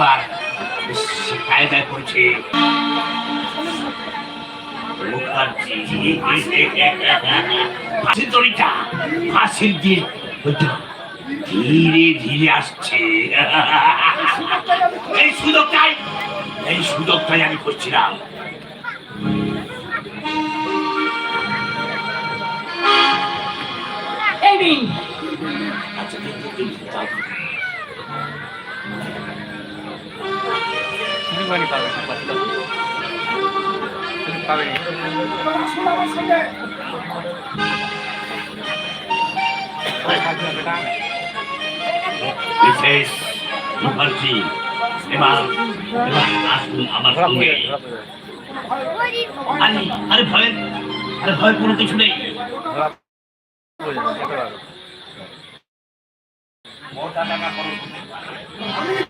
এবার কায়দায় পড়ছে ফাঁসির ধীরে ধীরে আসছে। এই সুযোগটাই এই সুযোগটাই আমি করছিলাম এই তুমি মানে পাবে না পাঁচ দশ তুমি পাবে না বিশেষ মুখার্জি এবার এবার আসুন আমার সঙ্গে। আরে আরে ভয়ের আরে ভয়ের কোনো কিছু নেই। মোটা টাকা খরচ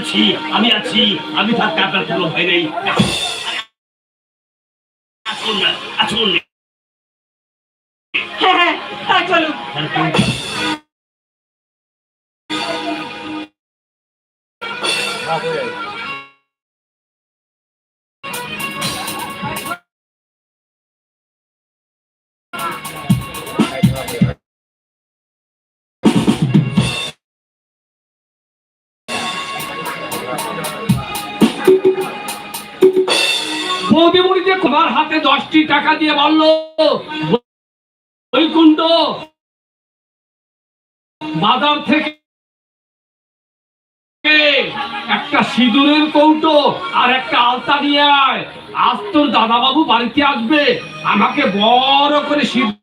আমি- আমি আছি আমি থাকতে আপনার কোনো ভয় নেই। আসুন না আসুন হ্যাঁ হ্যাঁ চলুন। বৌদিমণি যে তোমার হাতে দশটি টাকা দিয়ে বলল, বৈকুণ্ঠ, বাজার থেকে একটা সিঁদুরের কৌটো আর একটা আলতা নিয়ে আয়। আজ তোর দাদাবাবু বাড়িতে আসবে। আমাকে বড় করে সিঁদুরের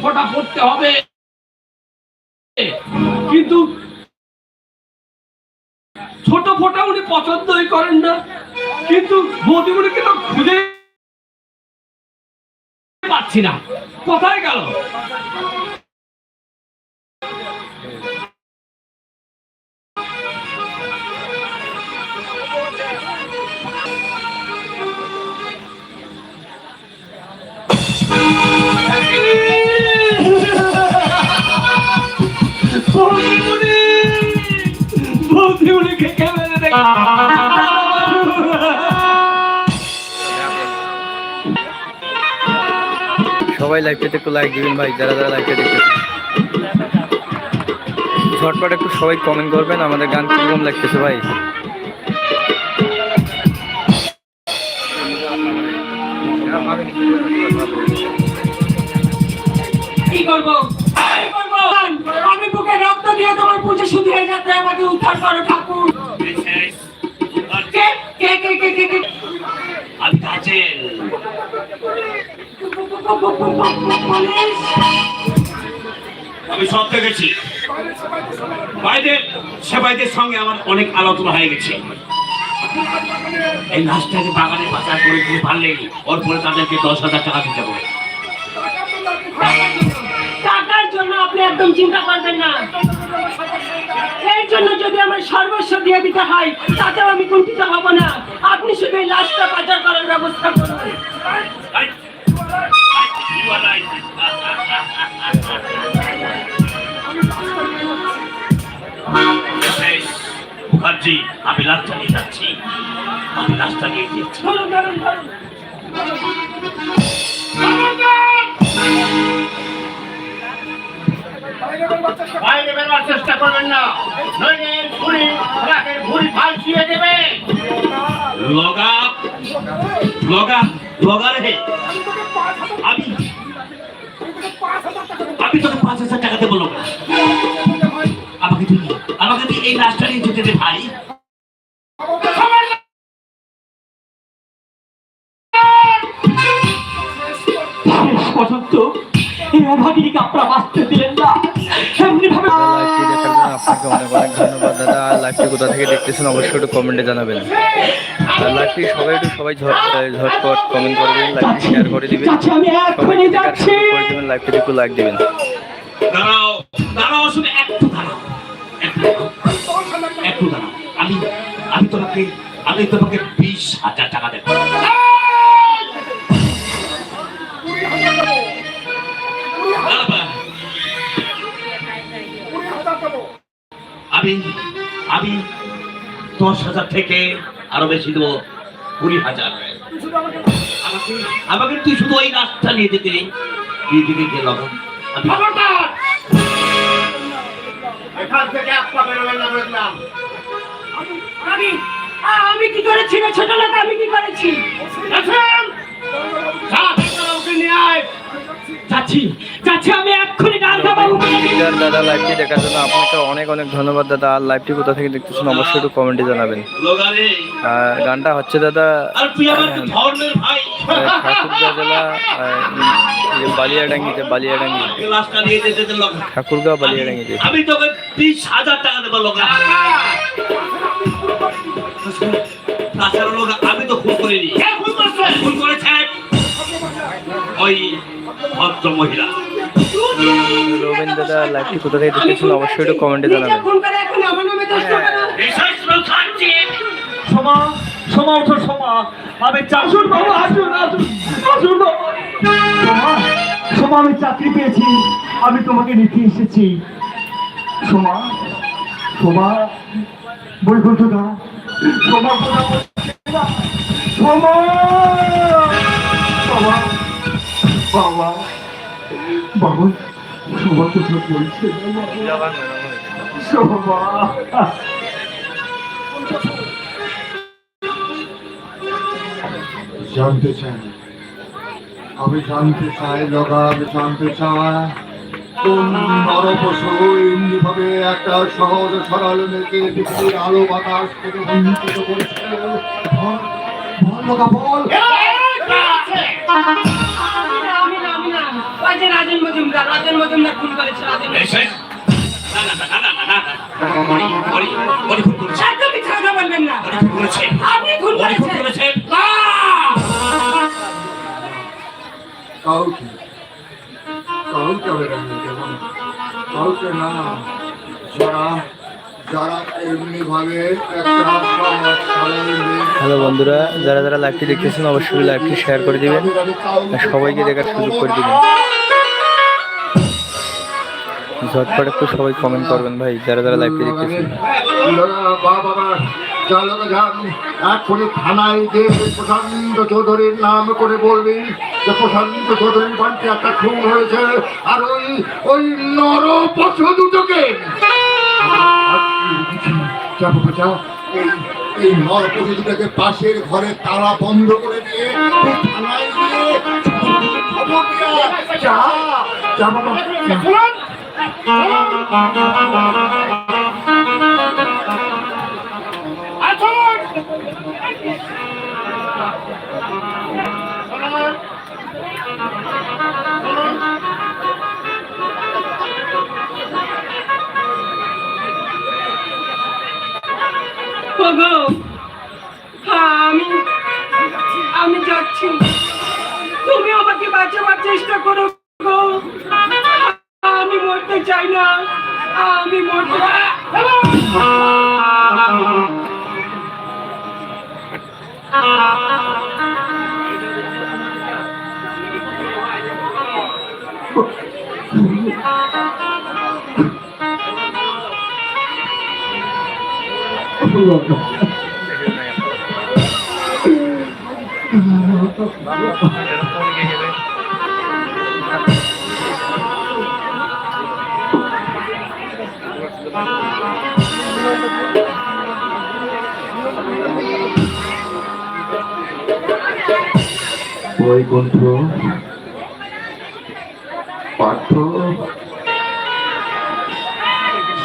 ফোঁটা পড়তে হবে। কিন্তু ছোট ফোঁটা উনি পছন্দই করেন না। কিন্তু মোদিমুনিকে তো খুঁজে পাচ্ছি না। কোথায় গেল? বৌদিমুনিকে কে মেরে দেখে সবাই লাইভটাতে একটু লাইক দিবেন ভাই, যারা যারা লাইভটা দেখতেছেন ঝটপট একটু সবাই কমেন্ট করবেন, আমাদের গান কীরকম লাগতেছে ভাই? কে কে কে কে কে কে আমি কাজের পুলিশ আমি সব দেখেছি। ভাইদের সেবাইদের সঙ্গে আমার অনেক আলোচনা হয়ে গেছে। এই লাশটাকে বাগানে পাচার করে দিতে পারলেই ওর পরে তাদেরকে দশ হাজার টাকা দিতে হবে। টাকার জন্য আপনি একদম চিন্তা করবেন না। এর জন্য যদি আমার সর্বস্ব দিয়ে দিতে হয় তাতেও আমি কুণ্ঠিত হব না। আপনি শুধু এই লাশটা পাচার করার ব্যবস্থা করুন। মুখার্জি, আমি লাশটা নিয়ে যাচ্ছি। আমি লাশটা নিয়ে যাচ্ছি। বাইরে বেরোবার চেষ্টা করবেন না। নইলে আমি তোকে পাঁচ হাজার টাকা দেবো আমাকে তুই আমাকে তুই এই রাস্তা নিয়ে যেতে দে ভাই। শেষ পর্যন্ত এই অভাগীকে আপনারা বাঁচতে দিলেন না। এমনি ভাবে আপনাকে অনেক অনেক লাইভটি কোথা থেকে দেখতেছেন অবশ্যই একটু কমেন্টে জানাবেন। আর লাইভটি সবাই একটু সবাই ঝট ঝটপট কমেন্ট করে দিবেন লাইভটি শেয়ার করে দিবেন। করে দিবেন লাইভটি একটু লাইক দিবেন। দাঁড়াও দাঁড়াও শুনে একটু দাঁড়াও। একটু দাঁড়াও। আমি আমি তোমাকে আমি তোমাকে বিশ হাজার টাকা দেবো। আমি আমি দশ হাজার থেকে আরও বেশি দেবো কুড়ি হাজার। আমাকে আমাকে তুই শুধু ওই রাস্তা নিয়ে যেতে নিয়ে যেতে গেল আমি কি করে ছিল ছোট লোক আমি কি করেছি? দাদা লাইভটি দেখার জন্য আপনাকে অনেক অনেক ধন্যবাদ দাদা। আর লাইভটি কোথা থেকে দেখতেছেন অবশ্যই একটু কমেন্টে জানাবেন। আর গানটা হচ্ছে দাদা ঠাকুরগাঁ জেলা বালিয়াডাঙ্গিতে বালিয়াডাঙ্গি। বালিয়াডাঙ্গিতে আমি তোকে বিশ হাজার টাকা দেবো তাছাড়া লোক আমি তো খুন করিনি। খুন করেছে ওই ভদ্র মহিলা। রবীন্দ্র দাদা লাইভটি কোথা থেকে অবশ্যই একটু কমেন্টে জানাবেন। সমা সমা ওঠো সমা। আমি চাষুর বাবু আসুন আসুন আসুন বাবু। সমা আমি চাকরি পেয়েছি। আমি তোমাকে নিতে এসেছি। সমা সমা বৈকুণ্ঠ দা সমা বাবা বাবা সমা কথা বলছে জানতে চাই। আমি জানতে চাই লগা আমি জানতে চাই কোন নরপশু এমনি ভাবে একটা সহজ সরল মেয়েকে পৃথিবীর আলো বাতাস থেকে বঞ্চিত করেছে? বল লগা মজুমদার রাজেন মজুমদার খুন করেছে রাজেন হ্যালো বন্ধুরা যারা যারা লাইভটি দেখতেছেন অবশ্যই লাইভটি শেয়ার করে দিবেন। আর সবাইকে দেখার সুযোগ করে দিবেন। ঝটপট একটু সবাই কমেন্ট করবেন ভাই যারা যারা লাইভটি দেখতেছেন। এখনই থানায় যে প্রশান্ত চৌধুরীর নাম করে বলবি যে প্রশান্ত চৌধুরীর বাড়িতে একটা খুন হয়েছে আর ওই ওই নর পশু দুটোকে এই এই নর পশু দুটোকে পাশের ঘরে তালা বন্ধ করে দিয়ে থানায় গিয়ে খবর দিয়ে যা যা বাবা আমি আমি যাচ্ছি। তুমি আমাকে বাঁচাবার চেষ্টা করো গো। মরতে চাই না আমি মরতে বৈকুণ্ঠ পার্থ।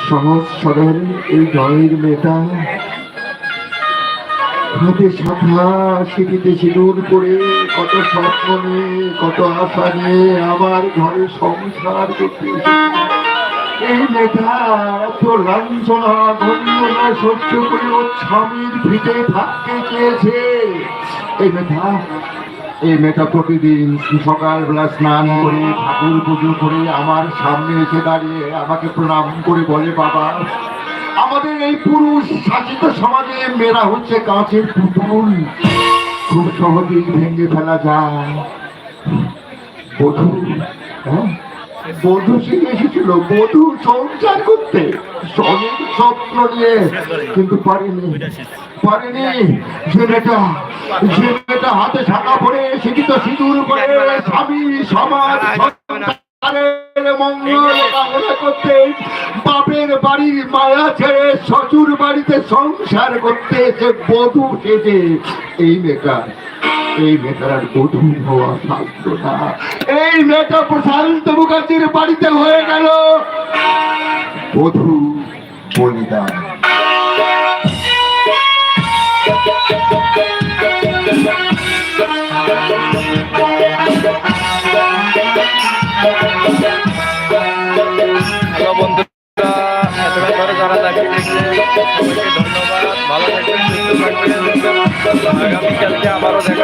সহজ সরল এই জয়ের মেয়েটা হাতে সাধা সিঁড়িতে সিঁদুর করে কত স্বপ্ন নিয়ে, কত আশা নিয়ে আমার ঘরে সংসার করতে এই মেয়েটা এত লাঞ্ছনা ধন্যনা সহ্য করে ওর স্বামীর ভিটে থাকতে চেয়েছে। এই মেয়েটা এই মেয়েটা প্রতিদিন সকালবেলা স্নান করে ঠাকুর পুজো করে আমার সামনে এসে দাঁড়িয়ে আমাকে প্রণাম করে বলে, বাবা, আমাদের এই পুরুষ শাসিত সমাজে মেয়েরা হচ্ছে কাঁচের পুতুল। খুব সহজেই ভেঙে ফেলা যায়। বধূ হ্যাঁ? বধূ শিখে এসেছিল। বধূ সংসার করতে। স্বর্ণের স্বপ্ন নিয়ে, কিন্তু পারেনি। পারেনি হাতে পরে শিক্ষিত সিঁদুর স্বামী সমাজ বাপের বাড়ির মায়া ছেড়ে শ্বশুর বাড়িতে সংসার করতে যে বধূ সেজে, এই মেয়েটা এই মেয়েটার বধূ হওয়া সাধ্য না। এই মেয়েটা প্রশান্ত মুখার্জির বাড়িতে হয়ে গেল বধূ বলিদান। সবাইকে ধন্যবাদ